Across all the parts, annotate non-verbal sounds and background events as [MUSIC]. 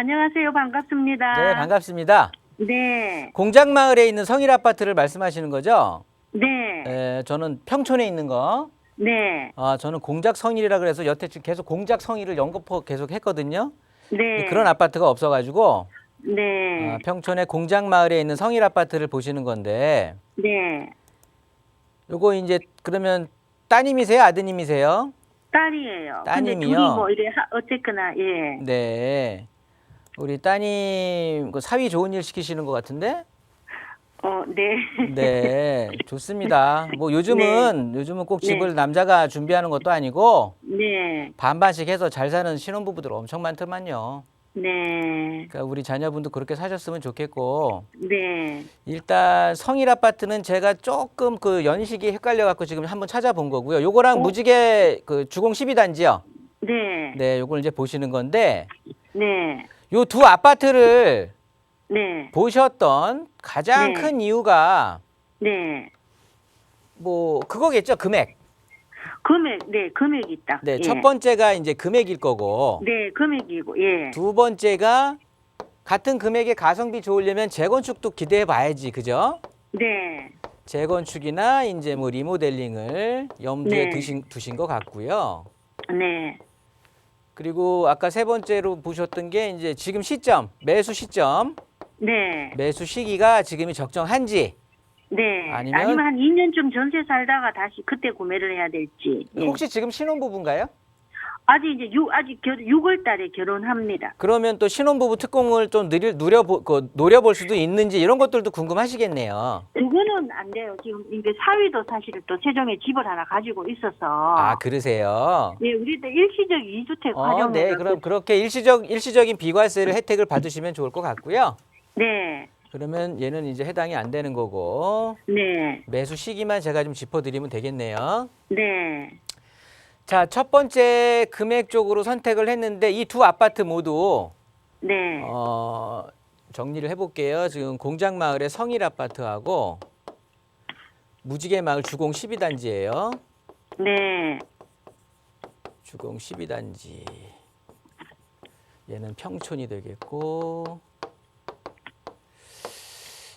안녕하세요. 반갑습니다. 네, 반갑습니다. 네. 공장 마을에 있는 성일 아파트를 말씀하시는 거죠? 네. 에, 저는 평촌에 있는 거. 네. 아, 저는 공작 성일이라 그래서 여태 지금 계속 공작 성일을 연거푸 계속 했거든요. 네. 그런 아파트가 없어가지고 네. 아, 평촌의 공장 마을에 있는 성일 아파트를 보시는 건데 네. 요거 이제 그러면 따님이세요, 아드님이세요? 딸이에요. 따님이요? 둘이 뭐 이래 하, 어쨌거나 예. 네. 우리 따님 그 사위 좋은 일 시키시는 것 같은데? 어, 네. 네, [LAUGHS] 좋습니다. 뭐 요즘은 요즘은 꼭 집을 네. 남자가 준비하는 것도 아니고 네. 반반씩 해서 잘 사는 신혼부부들 엄청 많더만요. 네. 그러니까 우리 자녀분도 그렇게 사셨으면 좋겠고 네. 일단 성일 아파트는 제가 조금 그 연식이 헷갈려 갖고 지금 한번 찾아본 거고요. 요거랑 무지개 그 주공 12단지요. 네. 네, 요걸 이제 보시는 건데 네. 요 두 아파트를 네. 보셨던 가장 네. 큰 이유가 네. 뭐 그거겠죠, 금액. 금액, 네, 금액이 있다. 네, 예. 첫 번째가 이제 금액일 거고 네, 금액이고, 예. 두 번째가 같은 금액의 가성비 좋으려면 재건축도 기대해 봐야지, 그죠? 네. 재건축이나 이제 뭐 리모델링을 염두에 네. 두신, 두신 것 같고요. 네. 그리고 아까 세 번째로 보셨던 게 이제 지금 시점, 매수 시점, 네. 매수 시기가 지금이 적정한지 네. 아니면- 아니면 한 2년쯤 전세 살다가 다시 그때 구매를 해야 될지. 예. 혹시 지금 신혼부부인가요? 아직 이제 6 아직 결, 6월 달에 결혼합니다. 그러면 또 신혼부부 특공을 좀 누릴, 누려보, 그, 노려볼 수도 있는지 이런 것들도 궁금하시겠네요. 그거는 안 돼요. 지금 이게 사위도 사실 또 세종에 집을 하나 가지고 있어서. 아, 그러세요? 예, 우리도 일시적 2주택 어, 활용을 네. 그럼 그렇게 일시적 일시적인 비과세를 혜택을 받으시면 좋을 것 같고요. 네. 그러면 얘는 이제 해당이 안 되는 거고 네. 매수 시기만 제가 좀 짚어드리면 되겠네요. 네. 자, 첫 번째 금액 쪽으로 선택을 했는데 이 두 아파트 모두 네. 어, 정리를 해볼게요. 지금 공장 마을의 성일 아파트하고 무지개 마을 주공 12단지예요. 네. 주공 12단지. 얘는 평촌이 되겠고.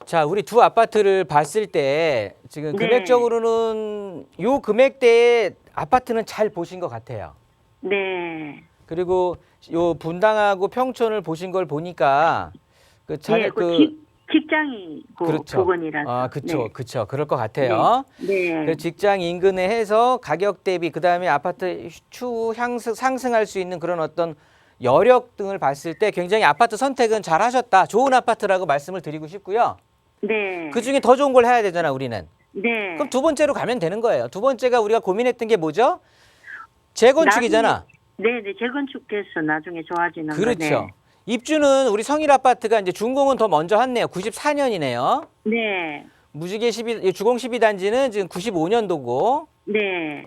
자, 우리 두 아파트를 봤을 때 지금 네. 금액적으로는 요 금액대의 아파트는 잘 보신 것 같아요. 네. 그리고 요 분당하고 평촌을 보신 걸 보니까 그 자, 네, 그, 그 직, 직장이 그 그렇죠. 부근이라서. 아, 그렇죠. 네. 그렇죠. 그럴 것 같아요. 네. 그 직장 인근에 해서 가격 대비 그다음에 아파트 추후 향상 상승할 수 있는 그런 어떤 여력 등을 봤을 때 굉장히 아파트 선택은 잘 하셨다. 좋은 아파트라고 말씀을 드리고 싶고요. 네. 그 중에 더 좋은 걸 해야 되잖아, 우리는. 네. 그럼 두 번째로 가면 되는 거예요. 두 번째가 우리가 고민했던 게 뭐죠? 재건축이잖아. 네, 네. 재건축돼서 나중에 좋아지는 거. 그렇죠. 입주는 우리 성일 아파트가 이제 준공은 더 먼저 했네요. 94년이네요. 네. 무지개 12 주공 12단지는 지금 95년도고 네.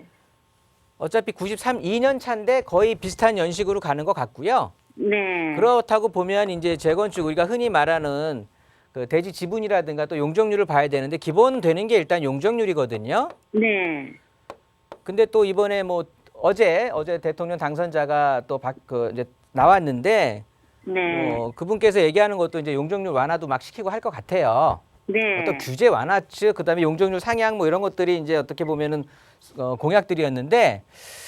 어차피 93 2년 차인데 거의 비슷한 연식으로 가는 것 같고요. 네. 그렇다고 보면 이제 재건축 우리가 흔히 말하는 그 대지 지분이라든가 또 용적률을 봐야 되는데 기본 되는 게 일단 용적률이거든요. 네. 근데 또 이번에 뭐 어제 어제 대통령 당선자가 또그 이제 나왔는데 네. 어, 그분께서 얘기하는 것도 이제 용적률 완화도 막 시키고 할 것 같아요. 네. 어떤 규제 완화 측 그다음에 용적률 상향 뭐 이런 것들이 이제 어떻게 보면은 어, 공약들이었는데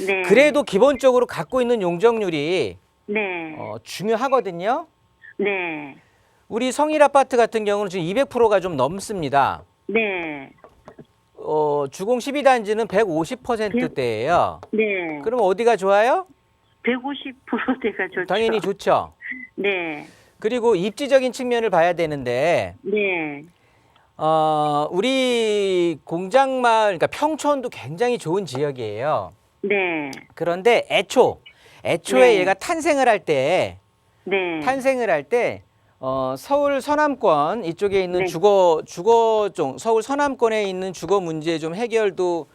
네. 그래도 기본적으로 갖고 있는 용적률이 네. 어, 중요하거든요. 네. 우리 성일 아파트 같은 경우는 지금 200%가 좀 넘습니다. 네. 어, 주공 12단지는 150%대예요. 네. 그럼 어디가 좋아요? 150%대가 좋죠. 당연히 좋죠. 네. 그리고 입지적인 측면을 봐야 되는데 네. 어, 우리 공장마을 그러니까 평촌도 굉장히 좋은 지역이에요. 네. 그런데 애초 애초에 네. 얘가 탄생을 할 때 네. 탄생을 할 때 어, 서울 서남권 이쪽에 있는 네. 주거 주거종 서울 서남권에 있는 주거 문제 좀 해결도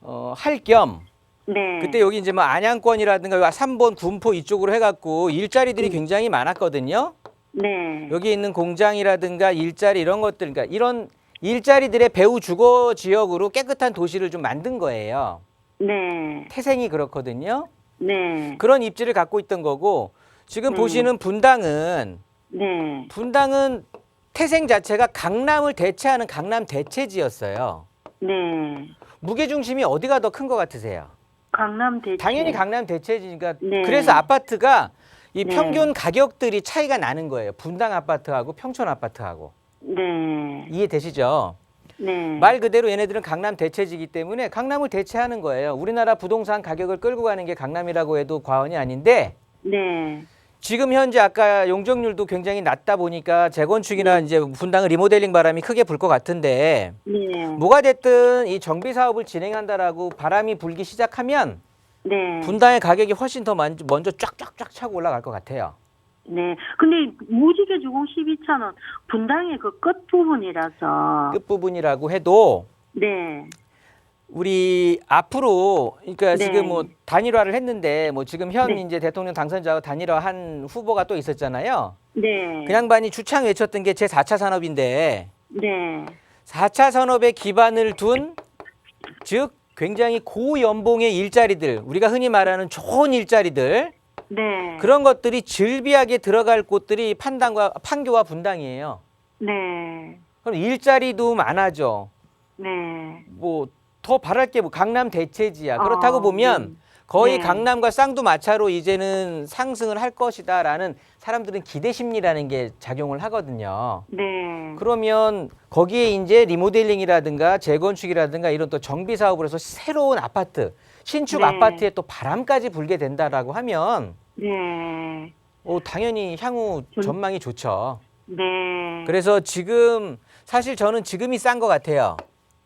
어, 할겸 네. 그때 여기 이제 뭐 안양권이라든가 3번 군포 이쪽으로 해갖고 일자리들이 굉장히 많았거든요. 네. 여기 있는 공장이라든가 일자리 이런 것들 그러니까 이런 일자리들의 배후 주거 지역으로 깨끗한 도시를 좀 만든 거예요. 네. 태생이 그렇거든요. 네. 그런 입지를 갖고 있던 거고 지금 네. 보시는 분당은 네. 분당은 태생 자체가 강남을 대체하는 강남 대체지였어요. 네. 무게 중심이 어디가 더 큰 것 같으세요? 강남 대체. 당연히 강남 대체지니까 네. 그래서 아파트가 이 네. 평균 가격들이 차이가 나는 거예요. 분당 아파트하고 평촌 아파트하고 네. 이해되시죠? 네. 말 그대로 얘네들은 강남 대체지기 때문에 강남을 대체하는 거예요. 우리나라 부동산 가격을 끌고 가는 게 강남이라고 해도 과언이 아닌데 네. 지금 현재 아까 용적률도 굉장히 낮다 보니까 재건축이나 이제 분당을 리모델링 바람이 크게 불 것 같은데 네. 뭐가 됐든 이 정비 사업을 진행한다라고 바람이 불기 시작하면 네. 분당의 가격이 훨씬 더 먼저, 먼저 쫙쫙쫙 차고 올라갈 것 같아요. 네. 근데 무지개 주공 12,000원 분당의 그 끝부분이라서 끝부분이라고 해도 네. 우리 앞으로 그러니까 네. 지금 뭐 단일화를 했는데 뭐 지금 현 네. 이제 대통령 당선자와 단일화한 후보가 또 있었잖아요. 네. 그 양반이 주창 외쳤던 게 제 4차 산업인데 네. 4차 산업에 기반을 둔 즉 굉장히 고연봉의 일자리들 우리가 흔히 말하는 좋은 일자리들 네. 그런 것들이 즐비하게 들어갈 곳들이 판단과 판교와 분당이에요. 네. 그럼 일자리도 많아져. 네. 뭐 더 바랄 게 뭐 강남 대체지야. 아, 그렇다고 보면 거의 네. 강남과 쌍두마차로 이제는 상승을 할 것이다라는 사람들은 기대 심리라는 게 작용을 하거든요. 네. 그러면 거기에 이제 리모델링이라든가 재건축이라든가 이런 또 정비 사업을 해서 새로운 아파트, 신축 네. 아파트에 또 바람까지 불게 된다라고 하면 네. 어, 당연히 향후 전- 전망이 좋죠. 네. 그래서 지금 사실 저는 지금이 싼 것 같아요.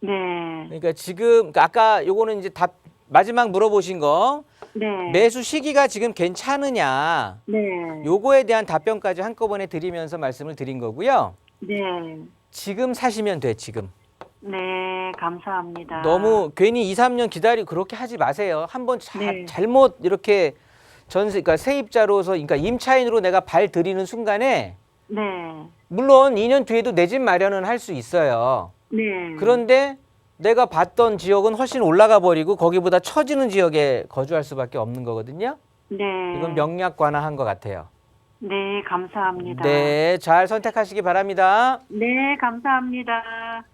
네. 그러니까 지금 그러니까 아까 요거는 이제 답 마지막 물어보신 거 네. 매수 시기가 지금 괜찮으냐 네. 요거에 대한 답변까지 한꺼번에 드리면서 말씀을 드린 거고요. 네. 지금 사시면 돼 지금. 네. 감사합니다. 너무 괜히 2, 3년 기다리고 그렇게 하지 마세요. 한번 자- 네. 잘못 이렇게 전세 그러니까 세입자로서 그러니까 임차인으로 내가 발 들이는 순간에 네. 물론 2년 뒤에도 내 집 마련은 할 수 있어요. 네. 그런데 내가 봤던 지역은 훨씬 올라가 버리고 거기보다 처지는 지역에 거주할 수밖에 없는 거거든요. 네. 이건 명약관화한 것 같아요. 네, 감사합니다. 네, 잘 선택하시기 바랍니다. 네, 감사합니다.